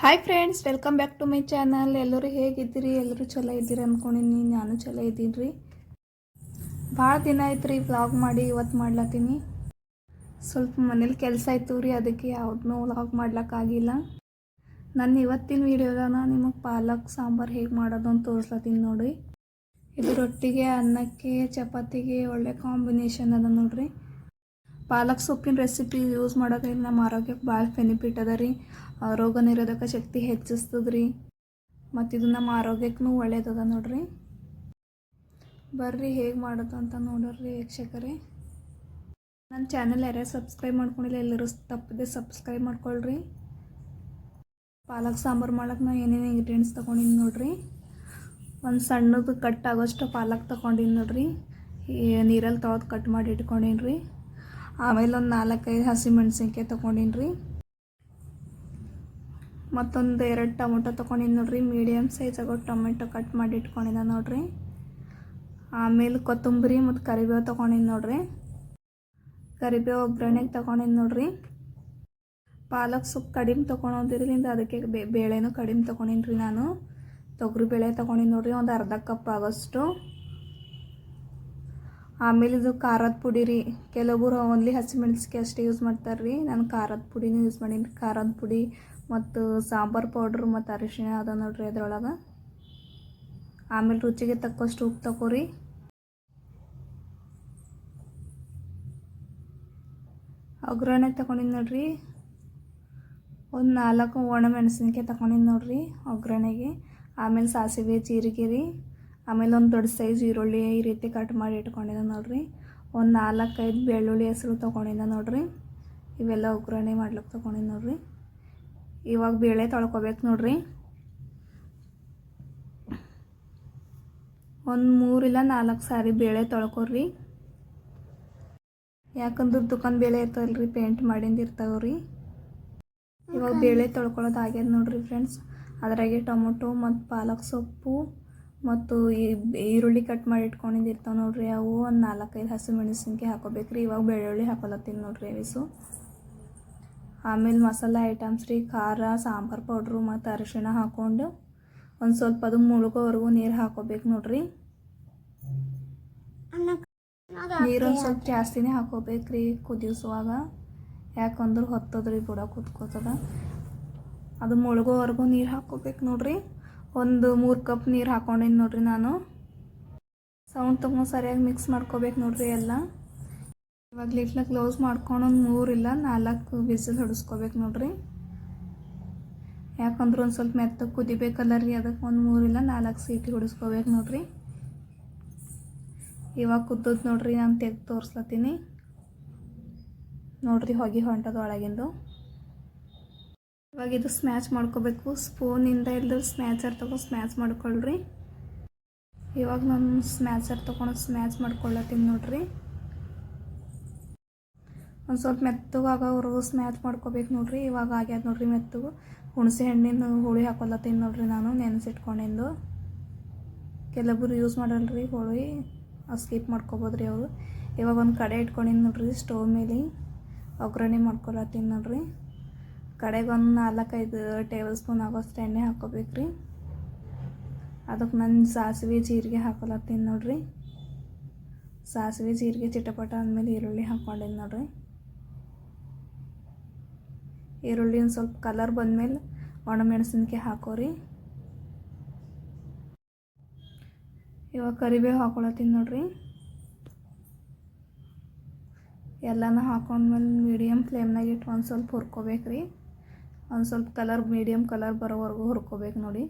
Hi friends welcome back to my channel ಎಲ್ಲರೂ ಹೇಗಿದ್ದೀರಿ? ಎಲ್ಲರೂ ಚಲೋ ಇದ್ದೀರಿ ಅಂದ್ಕೊಂಡಿನಿ ನಾನು ಚಲೋ ಇದ್ದೀನಿ ರೀ ಭಾಳ ದಿನ ಆಯ್ತು ರೀ ವ್ಲಾಗ್ ಮಾಡಿ ಇವತ್ತು ಮಾಡ್ಲತ್ತೀನಿ. ಸ್ವಲ್ಪ ಮನೇಲಿ ಕೆಲಸ ಆಯಿತು ರೀ, ಅದಕ್ಕೆ ಯಾವ್ದನ್ನೂ ವ್ಲಾಗ್ ಮಾಡ್ಲಕ್ಕಾಗಿಲ್ಲ ನನ್ನ ಇವತ್ತಿನ ವೀಡಿಯೋದಾಗ ನಿಮಗೆ ಪಾಲಕ್, ಸಾಂಬಾರು ಹೇಗೆ ಮಾಡೋದು ಅಂತ ತೋರಿಸ್ಲತ್ತೀನಿ ನೋಡಿ ಇದು ರೊಟ್ಟಿಗೆ, ಅನ್ನಕ್ಕೆ, ಚಪಾತಿಗೆ ಒಳ್ಳೆ ಕಾಂಬಿನೇಷನ್ ಅದ ನೋಡ್ರಿ. ಪಾಲಕ್ ಸೊಪ್ಪಿನ ರೆಸಿಪಿ ಯೂಸ್ ಮಾಡೋದ್ರಿಂದ ನಮ್ಮ ಆರೋಗ್ಯಕ್ಕೆ ಭಾಳ ಬೆನಿಫಿಟ್ ಅದ ರೀ. ರೋಗ ನಿರೋಧಕ ಶಕ್ತಿ ಹೆಚ್ಚಿಸ್ತದೆ ರೀ ಮತ್ತು ಇದು ನಮ್ಮ ಆರೋಗ್ಯಕ್ಕೂ ಒಳ್ಳೇದದ ನೋಡ್ರಿ. ಬರ್ರಿ ಹೇಗೆ ಮಾಡೋದು ಅಂತ ನೋಡೋರಿ ವೀಕ್ಷಕರೇ. ನನ್ನ ಚಾನಲ್ ಯಾರ್ಯಾರು ಸಬ್ಸ್ಕ್ರೈಬ್ ಮಾಡ್ಕೊಂಡಿಲ್ಲ ಎಲ್ಲರೂ ತಪ್ಪದೆ ಸಬ್ಸ್ಕ್ರೈಬ್ ಮಾಡ್ಕೊಳ್ರಿ. ಪಾಲಕ್ ಸಾಂಬಾರು ಮಾಡೋಕೆ ನಾ ಏನೇನು ಇಂಗ್ರೀಡಿಯೆಂಟ್ಸ್ ತೊಗೊಂಡಿನಿ ನೋಡ್ರಿ. ಒಂದು ಸಣ್ಣದು ಕಟ್ ಆಗೋಷ್ಟು ಪಾಲಕ್ ತೊಗೊಂಡಿನಿ ನೋಡ್ರಿ. ನೀರಲ್ಲಿ ತೊಳೆದು ಕಟ್ ಮಾಡಿ ಇಟ್ಕೊಂಡಿನ್ರಿ. ರೀ ಆಮೇಲೆ ಒಂದು ನಾಲ್ಕೈದು ಹಸಿಮೆಣ್ಸಿನ್ಕಾಯಿ ತೊಗೊಂಡೀನಿ ರೀ ಮತ್ತೊಂದು ಎರಡು ಟೊಮೊಟೊ ತೊಗೊಂಡಿನಿ ನೋಡ್ರಿ. ಮೀಡಿಯಮ್ ಸೈಜ್ ಆಗೋ ಟೊಮೆಟೊ ಕಟ್ ಮಾಡಿ ಇಟ್ಕೊಂಡಿದ್ದೆ ನೋಡ್ರಿ. ಆಮೇಲೆ ಕೊತ್ತಂಬರಿ ಮತ್ತು ಕರಿಬೇವು ತೊಗೊಂಡಿನಿ ನೋಡ್ರಿ. ಕರಿಬೇವು ಒಗ್ಗರಣೆಗೆ ತೊಗೊಂಡಿನಿ ನೋಡ್ರಿ. ಪಾಲಕ್ ಸೊಪ್ಪು ಕಡಿಮೆ ತೊಗೊಳೋದ್ರಿಂದ ಅದಕ್ಕೆ ಬೇಳೆನೂ ಕಡಿಮೆ ತೊಗೊಂಡಿನಿ ರೀ ನಾನು. ತೊಗರಿ ಬೇಳೆ ತೊಗೊಂಡಿನಿ ನೋಡ್ರಿ. ಒಂದು ಅರ್ಧ ಕಪ್ ಆಗೋಷ್ಟು. ಆಮೇಲೆ ಇದು ಖಾರದ ಪುಡಿ ರೀ. ಕೆಲವೊಬ್ಬರು ಓನ್ಲಿ ಹಸಿಮೆಣ್ಸಿಕಾಯಿ ಅಷ್ಟೇ ಯೂಸ್ ಮಾಡ್ತಾರೆ ರೀ. ನಾನು ಖಾರದ ಪುಡಿನೂ ಯೂಸ್ ಮಾಡೀನಿ. ಖಾರದ ಪುಡಿ ಮತ್ತು ಸಾಂಬಾರು ಪೌಡ್ರ್ ಮತ್ತು ಅರಿಶಿಣ ಅದ ನೋಡ್ರಿ ಅದ್ರೊಳಗೆ. ಆಮೇಲೆ ರುಚಿಗೆ ತಕ್ಕಷ್ಟು ಉಪ್ಪು ತಗೋರಿ ಒಗ್ಗರಣೆ ತಗೊಂಡಿನಿ ನೋಡ್ರಿ. ಒಂದು ನಾಲ್ಕು ಒಣ ಮೆಣಸಿನಕಾಯಿ ತಗೊಂಡಿನಿ ನೋಡ್ರಿ ಒಗ್ಗರಣೆಗೆ ಆಮೇಲೆ ಸಾಸಿವೆ, ಜೀರಿಗೆ ರೀ. ಆಮೇಲೆ ಒಂದು ದೊಡ್ಡ ಸೈಜ್ ಈರುಳ್ಳಿ ಈ ರೀತಿ ಕಟ್ ಮಾಡಿ ಇಟ್ಕೊಂಡಿದ್ದೆ ನೋಡಿರಿ. ಒಂದು ನಾಲ್ಕೈದು ಬೆಳ್ಳುಳ್ಳಿ ಹೆಸರು ತೊಗೊಂಡಿದ್ದೆ ನೋಡಿರಿ. ಇವೆಲ್ಲ ಒಗ್ಗರಣೆ ಮಾಡ್ಲಿಕ್ಕೆ ತೊಗೊಂಡಿದ್ದೆ ನೋಡಿರಿ. ಇವಾಗ ಬೇಳೆ ತೊಳ್ಕೊಬೇಕು ನೋಡಿರಿ. ಒಂದು ಮೂರಿಲ್ಲ ನಾಲ್ಕು ಸಾರಿ ಬೇಳೆ ತೊಳ್ಕೊರಿ. ಯಾಕಂದ್ರೆ ದುಕಾನ್ ಬೇಳೆ ಇರ್ತದಲ್ರಿ ಪೇಂಟ್ ಮಾಡಿಂದ ಇರ್ತಾವ್ರಿ. ಇವಾಗ ಬೇಳೆ ತೊಳ್ಕೊಳ್ಳೋದು ಆಗ್ಯದ ನೋಡ್ರಿ ಫ್ರೆಂಡ್ಸ್ ಅದರಾಗೆ ಟೊಮೊಟೊ ಮತ್ತು ಪಾಲಕ್ ಸೊಪ್ಪು ಮತ್ತು ಈರುಳ್ಳಿ ಕಟ್ ಮಾಡಿ ಇಟ್ಕೊಂಡಿದ್ದಿರ್ತಾವೆ ನೋಡ್ರಿ. ಅವು ಒಂದು ನಾಲ್ಕೈದು ಹಸಿಮೆಣಸಿನ್ಕಾಯಿ ಹಾಕೋಬೇಕ್ರಿ. ಇವಾಗ ಬೆಳ್ಳುಳ್ಳಿ ಹಾಕೊಲತ್ತೀನಿ ನೋಡ್ರಿ ಅವಿಸು. ಆಮೇಲೆ ಮಸಾಲೆ ಐಟಮ್ಸ್ ರೀ. ಖಾರ, ಸಾಂಬಾರು ಪೌಡ್ರು ಮತ್ತು ಅರಿಶಿಣ ಹಾಕ್ಕೊಂಡು ಒಂದು ಸ್ವಲ್ಪ ಅದು ಮುಳುಗೋವರೆಗೂ ನೀರು ಹಾಕೋಬೇಕು ನೋಡ್ರಿ. ನೀರು ಸ್ವಲ್ಪ ಜಾಸ್ತಿನೇ ಹಾಕೋಬೇಕ್ರಿ ಕುದಿಸುವಾಗ. ಯಾಕಂದ್ರೆ ಹೊತ್ತದ್ರಿ ಬುಡ ಕುದ್ಕೋತದ. ಅದು ಮುಳುಗೋವರೆಗೂ ನೀರು ಹಾಕೋಬೇಕು ನೋಡ್ರಿ. ಒಂದು ಮೂರು ಕಪ್ ನೀರು ಹಾಕೊಂಡಿನಿ ನೋಡ್ರಿ ನಾನು. ಸೌಂಡ್ ತಗೊಂಡು ಸರಿಯಾಗಿ ಮಿಕ್ಸ್ ಮಾಡ್ಕೋಬೇಕು ನೋಡ್ರಿ ಎಲ್ಲ. ಇವಾಗ ಲಿಟ್ಲ ಕ್ಲೋಸ್ ಮಾಡ್ಕೊಂಡು ಒಂದು ಮೂರಿಲ್ಲ ನಾಲ್ಕು ವಿಸಿಲ್ ಹೊಡಿಸ್ಕೋಬೇಕು ನೋಡ್ರಿ. ಯಾಕಂದ್ರೆ ಒಂದು ಸ್ವಲ್ಪ ಮೆತ್ತ ಕುದಿಬೇಕಲ್ಲ ರೀ ಅದಕ್ಕೆ ಒಂದು ಮೂರಿಲ್ಲ ನಾಲ್ಕು ಸೀಟಿ ಹೊಡಿಸ್ಕೋಬೇಕು ನೋಡ್ರಿ. ಇವಾಗ ಕುದ್ದದ್ ನೋಡ್ರಿ ನಾನು ತೆಗ್ದು ತೋರಿಸ್ಲತ್ತೀನಿ. ನೋಡ್ರಿ ಹೊಗೆ ಹೊಂಟದ ಒಳಗಿಂದು ಇವಾಗ ಇದು ಸ್ಮ್ಯಾಚ್ ಮಾಡ್ಕೋಬೇಕು. ಸ್ಪೂನಿಂದ ಇಲ್ಲ ಸ್ಮ್ಯಾಚರ್ ತಗೋ ಸ್ಮ್ಯಾಚ್ ಮಾಡ್ಕೊಳ್ರಿ. ಇವಾಗ ನಾನು ಸ್ಮ್ಯಾಚರ್ ತಗೊಂಡು ಸ್ಮ್ಯಾಚ್ ಮಾಡ್ಕೊಳ್ಳತ್ತೀನಿ ನೋಡ್ರಿ. ಒಂದು ಸ್ವಲ್ಪ ಮೆತ್ತಗಾಗ ಆಗೋವರೆಗೂ ಸ್ಮ್ಯಾಚ್ ಮಾಡ್ಕೋಬೇಕು ನೋಡ್ರಿ. ಇವಾಗ ಆಗ್ಯಾದ ನೋಡ್ರಿ ಮೆತ್ತು ಹುಣಸೆ ಹಣ್ಣಿನ ಹೋಳಿ ಹಾಕೊಲತ್ತೀನಿ ನೋಡ್ರಿ ನಾನು, ನೆನೆಸಿಟ್ಕೊಂಡಿಂದು. ಕೆಲವೊಬ್ಬರು ಯೂಸ್ ಮಾಡಲ್ರಿ ಹೋಳಿ. ಸ್ಕಿಪ್ ಮಾಡ್ಕೊಬೋದ್ರಿ ಅವರು. ಇವಾಗ ಒಂದು ಕಡೆ ಇಟ್ಕೊಂಡಿನಿ ನೋಡ್ರಿ ಸ್ಟವ್ ಮೇಲೆ. ಒಗ್ಗರಣೆ ಮಾಡ್ಕೊಳತ್ತೀನಿ ನೋಡ್ರಿ. ಕಡೆಗೆ ಒಂದು ನಾಲ್ಕೈದು ಟೇಬಲ್ ಸ್ಪೂನ್ ಆಗೋಷ್ಟು ಎಣ್ಣೆ ಹಾಕೋಬೇಕ್ರಿ ಅದಕ್ಕೆ ನಾನು ಸಾಸಿವೆ ಜೀರಿಗೆ ಹಾಕೊಳತ್ತೀನಿ ನೋಡ್ರಿ. ಸಾಸಿವೆ ಜೀರಿಗೆ ಚಿಟಪಟ ಅಂದಮೇಲೆ ಈರುಳ್ಳಿ ಹಾಕ್ಕೊಂಡಿನಿ ನೋಡ್ರಿ. ಈರುಳ್ಳಿ ಒಂದು ಸ್ವಲ್ಪ ಕಲರ್ ಬಂದಮೇಲೆ ಒಣಮೆಣಸಿನ್ಕಾಯಿ ಹಾಕೋರಿ. ಇವಾಗ ಕರಿಬೇವು ಹಾಕೊಳತ್ತೀನಿ ನೋಡ್ರಿ. ಎಲ್ಲನೂ ಹಾಕೊಂಡ್ಮೇಲೆ ಮೀಡಿಯಮ್ ಫ್ಲೇಮ್ನಾಗ ಇಟ್ಟು ಒಂದು ಸ್ವಲ್ಪ ಹುರ್ಕೋಬೇಕು ರೀ ಒಂದು ಸ್ವಲ್ಪ ಕಲರ್ ಮೀಡಿಯಮ್ ಕಲರ್ ಬರೋವರೆಗೂ ಹುರ್ಕೋಬೇಕು ನೋಡಿ.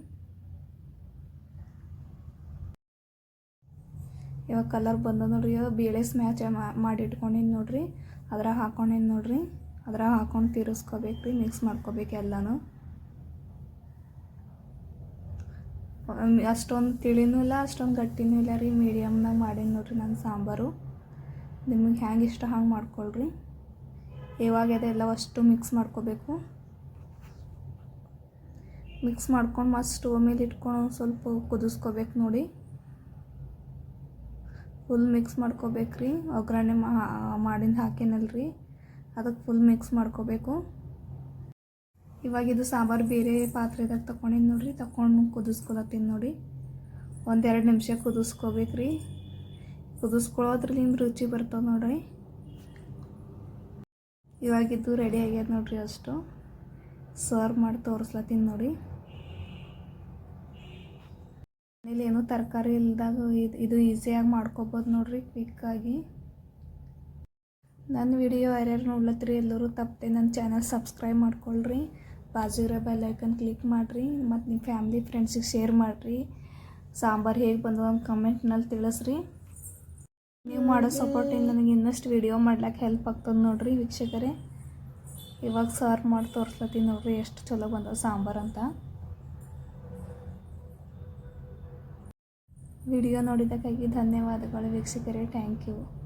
ಇವಾಗ ಕಲರ್ ಬಂದ ನೋಡ್ರಿ ಬೇಳೆ ಸ್ಮ್ಯಾಚ್ ಮಾಡಿ ಇಟ್ಕೊಂಡಿನಿ ನೋಡ್ರಿ. ಅದ್ರಾಗ ಹಾಕೊಂಡಿನಿ ನೋಡ್ರಿ. ಅದ್ರಾಗ ಹಾಕೊಂಡು ತಿರ್ಸ್ಕೋಬೇಕು ರೀ ಮಿಕ್ಸ್ ಮಾಡ್ಕೋಬೇಕು ಎಲ್ಲನೂ. ಅಷ್ಟೊಂದು ತಿಳಿನೂ ಇಲ್ಲ, ಅಷ್ಟೊಂದು ಗಟ್ಟಿನೂ ಇಲ್ಲ ರೀ. ಮೀಡಿಯಮ್ನಾಗ ಮಾಡೀನಿ ನೋಡ್ರಿ ನನ್ನ ಸಾಂಬಾರು. ನಿಮಗೆ ಹ್ಯಾಂಗೆ ಇಷ್ಟ ಹಂಗೆ ಮಾಡ್ಕೊಳ್ರಿ. ಇವಾಗ ಅದೆಲ್ಲ ಅಷ್ಟು ಮಿಕ್ಸ್ ಮಾಡ್ಕೋಬೇಕು. ಮಿಕ್ಸ್ ಮಾಡ್ಕೊಂಡು ಮತ್ತು ಸ್ಟೋವ್ ಮೇಲೆ ಇಟ್ಕೊಂಡು ಸ್ವಲ್ಪ ಕುದಿಸ್ಕೋಬೇಕು ನೋಡಿ. ಫುಲ್ ಮಿಕ್ಸ್ ಮಾಡ್ಕೋಬೇಕ್ರಿ. ಒಗ್ಗರಣೆ ಮಾಡಿಂದ ಹಾಕಿನಲ್ರಿ. ಅದಕ್ಕೆ ಫುಲ್ ಮಿಕ್ಸ್ ಮಾಡ್ಕೋಬೇಕು. ಇವಾಗ ಇದು ಸಾಂಬಾರು ಬೇರೆ ಪಾತ್ರೆದಾಗ ತಗೊಂಡಿದ್ದು ನೋಡಿರಿ. ತಗೊಂಡು ಕುದಿಸ್ಕೊಳತ್ತೀನಿ ನೋಡಿ. ಒಂದೆರಡು ನಿಮಿಷ ಕುದಿಸ್ಕೋಬೇಕ್ರಿ. ಕುದಿಸ್ಕೊಳ್ಳೋದ್ರಲ್ಲಿಂದ ರುಚಿ ಬರ್ತದೆ ನೋಡ್ರಿ. ಇವಾಗಿದ್ದು ರೆಡಿ ಆಗ್ಯದ ನೋಡಿರಿ ಅಷ್ಟು. ಸರ್ವ್ ಮಾಡಿ ತೋರಿಸ್ಲತ್ತೀನಿ ನೋಡಿ. ಮನೇಲಿ ಏನೂ ತರಕಾರಿ ಇಲ್ದಾಗ ಇದು ಇದು ಈಸಿಯಾಗಿ ಮಾಡ್ಕೊಬೋದು ನೋಡ್ರಿ ಕ್ವಿಕ್ಕಾಗಿ. ನನ್ನ ವಿಡಿಯೋ ಯಾರ್ಯಾರು ನೋಡ್ಲತ್ತೀರಿ ಎಲ್ಲರೂ ತಪ್ಪದೆ ನನ್ನ ಚಾನಲ್ ಸಬ್ಸ್ಕ್ರೈಬ್ ಮಾಡ್ಕೊಳ್ರಿ. ಬಾಜು ಇರೋ ಬೆಲ್ ಐಕನ್ ಕ್ಲಿಕ್ ಮಾಡಿರಿ. ಮತ್ತು ನಿಮ್ಮ ಫ್ಯಾಮ್ಲಿ, ಫ್ರೆಂಡ್ಸಿಗೆ ಶೇರ್ ಮಾಡಿರಿ. ಸಾಂಬಾರು ಹೇಗೆ ಬಂದವು ಅಂತ ಕಮೆಂಟ್ನಲ್ಲಿ ತಿಳಿಸ್ರಿ. ನೀವು ಮಾಡೋ ಸಪೋರ್ಟಿಂದ ನನಗೆ ಇನ್ನಷ್ಟು ವಿಡಿಯೋ ಮಾಡ್ಲಿಕ್ಕೆ ಹೆಲ್ಪ್ ಆಗ್ತದೆ ನೋಡಿರಿ ವೀಕ್ಷಕರೇ. ಇವಾಗ ಸರ್ವ್ ಮಾಡಿ ತೋರಿಸ್ಲತ್ತೀನಿ ನೋಡಿರಿ ಎಷ್ಟು ಚಲೋ ಬಂದವ ಸಾಂಬಾರು ಅಂತ. ವಿಡಿಯೋ ನೋಡಿದ್ದಕ್ಕಾಗಿ ಧನ್ಯವಾದಗಳು ವೀಕ್ಷಕರೇ. Thank you.